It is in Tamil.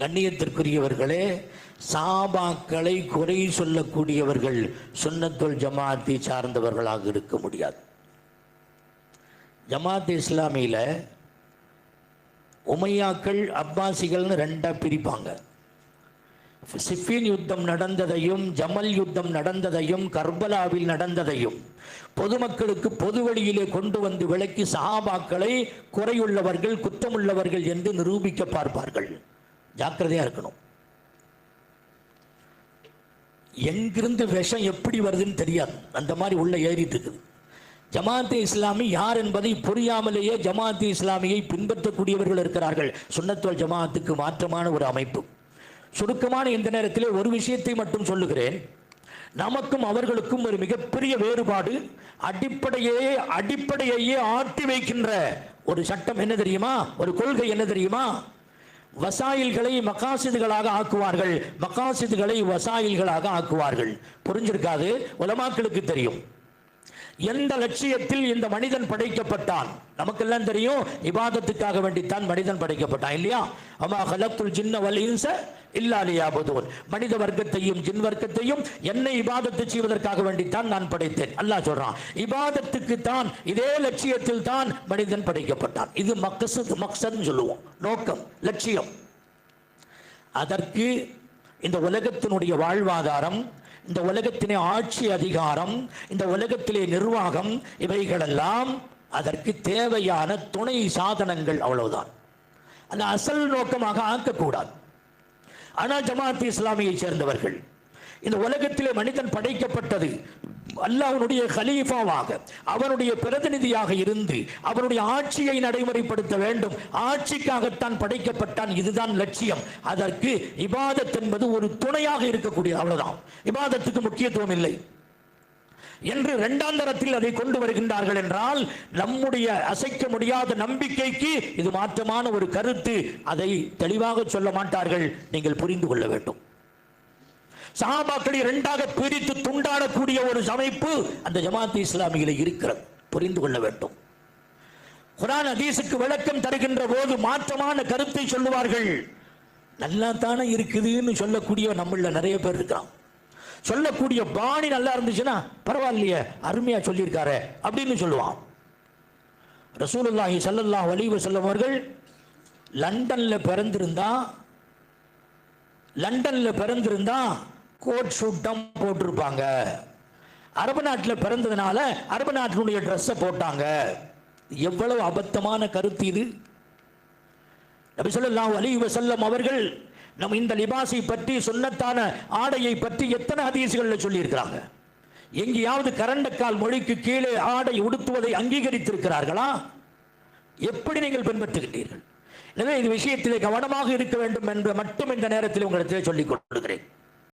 கண்ணியத்திற்குரியவர்களே சாபாக்களை குறை சொல்லக்கூடியவர்கள் சுன்னத்துல் ஜமாத்தை சார்ந்தவர்களாக இருக்க முடியாது. ஜமாத் இஸ்லாமியில் உமையாக்கள் அப்பாசிகள்னு ரெண்டாக பிரிப்பாங்க. சிஃபின் யுத்தம் நடந்ததையும் ஜமல் யுத்தம் நடந்ததையும் கர்பலாவில் நடந்ததையும் பொதுமக்களுக்கு பொது வழியிலே கொண்டு வந்து விளக்கி சஹாபாக்களை குறையுள்ளவர்கள் குற்றமுள்ளவர்கள் என்று நிரூபிக்க பார்ப்பார்கள். ஜாக்கிரதையாக இருக்கணும். எங்கிருந்து விஷம் எப்படி வருதுன்னு தெரியாது. அந்த மாதிரி உள்ள ஏறிட்டு இருக்குது. ஜமாத்தே இஸ்லாமி யார் என்பதை புரியாமலேயே ஜமாத்தே இஸ்லாமியை பின்பற்றக்கூடியவர்கள் இருக்கிறார்கள். சுண்ணத்தோல் ஜமாத்துக்கு மாற்றமான ஒரு அமைப்பு. சுருக்கமான இந்த நேரத்திலே ஒரு விஷயத்தை மட்டும் சொல்லுகிறேன். நமக்கும் அவர்களுக்கும் ஒரு மிகப்பெரிய வேறுபாடு. அடிப்படையே அடிப்படையையே ஆட்டி வைக்கின்ற ஒரு சட்டம் என்ன தெரியுமா? ஒரு கொள்கை என்ன தெரியுமா? வசாயில்களை மக்காசிதுகளாக ஆக்குவார்கள். மக்காசிதுகளை வசாயில்களாக ஆக்குவார்கள். புரிஞ்சிருக்காது? உலமாக்களுக்கு தெரியும். எந்த லட்சியத்தில் இந்த மனிதன் படைக்கப்பட்டான்? நமக்கெல்லாம் தெரியும் இபாதத்துக்காக வேண்டித்தான் மனிதன் படைக்கப்பட்டான் இல்லையா? அம்மா ஹலத்துல் ஜின்ன வல் இன்ச மனித வர்க்கத்தையும் ஜின் வர்க்கத்தையும் என்னை இபாதத்து செய்வதற்காக வேண்டித்தான் நான் படைத்தேன். அல்லாஹ் சொல்றான் இபாதத்துக்கு தான் இதே லட்சியத்தில் தான் மனிதன் படைக்கப்பட்டான். இது மக்சத் மக்சத்னு சொல்லுவோம். நோக்கம் லட்சியம். அதற்கு இந்த உலகத்தினுடைய வாழ்வாதாரம் இந்த உலகத்திலே ஆட்சி அதிகாரம் இந்த உலகத்திலே நிர்வாகம் இவைகளெல்லாம் அதற்கு தேவையான துணை சாதனங்கள் அவ்வளவுதான். அந்த அசல் நோக்கமாக ஆக்கக்கூடாது. ஆனால் ஜமாத் இஸ்லாமியை சேர்ந்தவர்கள் இந்த உலகத்திலே மனிதன் படைக்கப்பட்டது அல்லாஹ்வுடைய கலீஃபாவாக அவனுடைய பிரதிநிதியாக இருந்து அவனுடைய ஆட்சியை நடைமுறைப்படுத்த வேண்டும். ஆட்சிக்காகத்தான் படைக்கப்பட்டான். இதுதான் லட்சியம். அதற்கு இபாதத் என்பது ஒரு துணையாக இருக்கக்கூடிய அவ்வளவுதான். இபாதத்துக்கு முக்கியத்துவம் இல்லை. என்று இரண்டாம் தரத்தில் அதை கொண்டு வருகின்றார்கள் என்றால் நம்முடைய அசைக்க முடியாத நம்பிக்கைக்கு இது மாற்றமான ஒரு கருத்து. அதை தெளிவாக சொல்ல மாட்டார்கள். நீங்கள் புரிந்து கொள்ள வேண்டும். சஹாபாக்களை இரண்டாக பிரித்து துண்டாடக்கூடிய ஒரு அமைப்பு அந்த ஜமாத் இஸ்லாமியில இருக்கிறது. புரிந்து கொள்ள வேண்டும். குரான் அதீசுக்கு விளக்கம் தருகின்ற போது மாற்றமான கருத்தை சொல்லுவார்கள். நல்லா தானே இருக்குதுன்னு சொல்லக்கூடிய நம்மள நிறைய பேர் இருக்கான் சொல்லக்கூடிய பாணி நல்லா இருந்துச்சுன்னா பரவாயில்லையே அருமையா சொல்லியிருக்காரு அப்படின்னு சொல்லுவான் ரசூலுல்லாஹி சல்லல்லா வலிவு வஸல்லம் அவர்கள் லண்டன்ல பிறந்திருந்தா லண்டன்ல பிறந்திருந்தா கோட் ஷூட் தான் போட்டிருப்பாங்க. அரபு நாட்டில் பிறந்ததுனால அரபு நாட்டினுடைய ட்ரெஸ்ஸை போட்டாங்க. எவ்வளவு அபத்தமான கருத்து இது. நபி சொல்லலாம் அலைஹி செல்லும் அவர்கள் நம் இந்த லிபாசை பற்றி சொன்னத்தான ஆடையை பற்றி எத்தனை அதிசயங்களில் சொல்லியிருக்கிறாங்க? எங்கேயாவது கரண்டக்கால் மொழிக்கு கீழே ஆடை உடுத்துவதை அங்கீகரித்திருக்கிறார்களா? எப்படி நீங்கள் பின்பற்றுகின்றீர்கள்? எனவே இந்த விஷயத்திலே கவனமாக இருக்க வேண்டும் என்று மட்டும் இந்த நேரத்தில் உங்களுக்கு சொல்லிக் கொள்கிறேன்.